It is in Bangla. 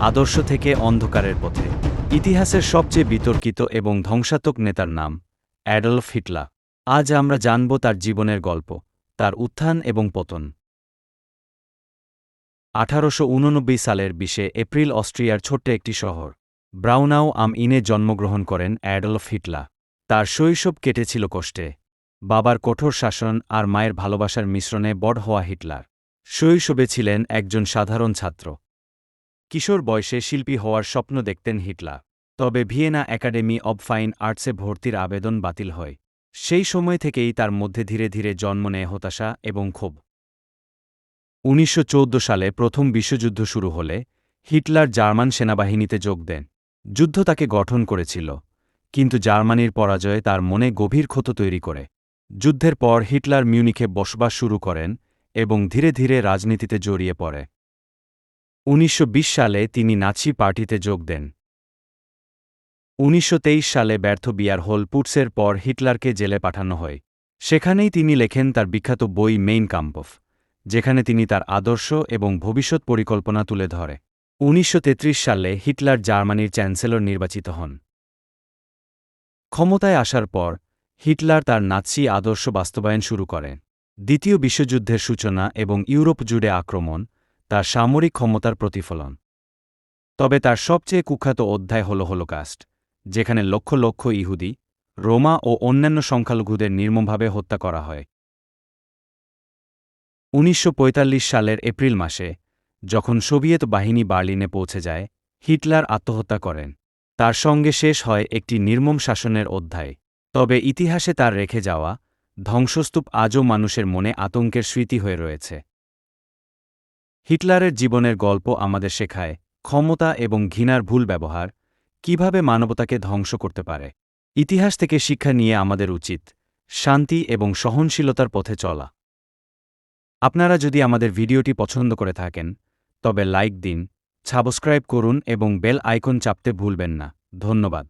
আদর্শ থেকে অন্ধকারের পথে। ইতিহাসের সবচেয়ে বিতর্কিত এবং ধ্বংসাত্মক নেতার নাম, অ্যাডলফ হিটলা আজ আমরা জানব তার জীবনের গল্প, তার উত্থান এবং পতন। আঠারোশ উননব্বই সালের বিশে এপ্রিল অস্ট্রিয়ার ছোট্ট একটি শহর, ব্রাউনাও আম ইনে জন্মগ্রহণ করেন অ্যাডলফ হিটলা তার শৈশব কেটেছিল কষ্টে। বাবার কঠোর শাসন আর মায়ের ভালোবাসার মিশ্রণে বড় হওয়া হিটলার। শৈশবে ছিলেন একজন সাধারণ ছাত্র। কিশোর বয়সে শিল্পী হওয়ার স্বপ্ন দেখতেন হিটলা তবে ভিয়েনা একাডেমি অব ফাইন আর্টসে ভর্তির আবেদন বাতিল হয়। সেই সময় থেকেই তার মধ্যে ধীরে ধীরে জন্ম নেয় হতাশা এবং ক্ষোভ। উনিশশো চৌদ্দ সালে প্রথম বিশ্বযুদ্ধ শুরু হলে হিটলার জার্মান সেনাবাহিনীতে যোগ দেন। যুদ্ধ তাকে গঠন করেছিল, কিন্তু জার্মানির পরাজয়ে তার মনে গভীর ক্ষত তৈরি করে। যুদ্ধের পর হিটলার মিউনিখে বসবাস শুরু করেন এবং ধীরে ধীরে রাজনীতিতে জড়িয়ে পড়ে। উনিশশো বিশ সালে তিনি নাৎসি পার্টিতে যোগ দেন। উনিশশো তেইশ সালে ব্যর্থ বিয়ার হোল পুটসের পর হিটলারকে জেলে পাঠানো হয়। সেখানেই তিনি লেখেন তার বিখ্যাত বই মেইন কাম্পফ যেখানে তিনি তার আদর্শ এবং ভবিষ্যৎ পরিকল্পনা তুলে ধরে। উনিশশো তেত্রিশ সালে হিটলার জার্মানির চ্যান্সেলর নির্বাচিত হন। ক্ষমতায় আসার পর, হিটলার তার নাৎসি আদর্শ বাস্তবায়ন শুরু করেন দ্বিতীয় বিশ্বযুদ্ধের সূচনা এবং ইউরোপ জুড়ে আক্রমণ তার সামরিক ক্ষমতার প্রতিফলন। তবে তার সবচেয়ে কুখ্যাত অধ্যায় হল হলোকাস্ট, যেখানে লক্ষ লক্ষ ইহুদি, রোমা ও অন্যান্য সংখ্যালঘুদের নির্মমভাবে হত্যা করা হয়। উনিশশো পঁয়তাল্লিশ সালের এপ্রিল মাসে, যখন সোভিয়েত বাহিনী বার্লিনে পৌঁছে যায়, হিটলার আত্মহত্যা করেন। তার সঙ্গে শেষ হয় একটি নির্মম শাসনের অধ্যায়। তবে ইতিহাসে তার রেখে যাওয়া ধ্বংসস্তূপ আজও মানুষের মনে আতঙ্কের স্মৃতি হয়ে রয়েছে। হিটলারের জীবনের গল্প আমাদের শেখায় ক্ষমতা এবং ঘৃণার ভুল ব্যবহার, কীভাবে মানবতাকে ধ্বংস করতে পারে। ইতিহাস থেকে শিক্ষা নিয়ে আমাদের উচিত শান্তি এবং সহনশীলতার পথে চলা। আপনারা যদি আমাদের ভিডিওটি পছন্দ করে থাকেন, তবে লাইক দিন, সাবস্ক্রাইব করুন এবং বেল আইকন চাপতে ভুলবেন না। ধন্যবাদ।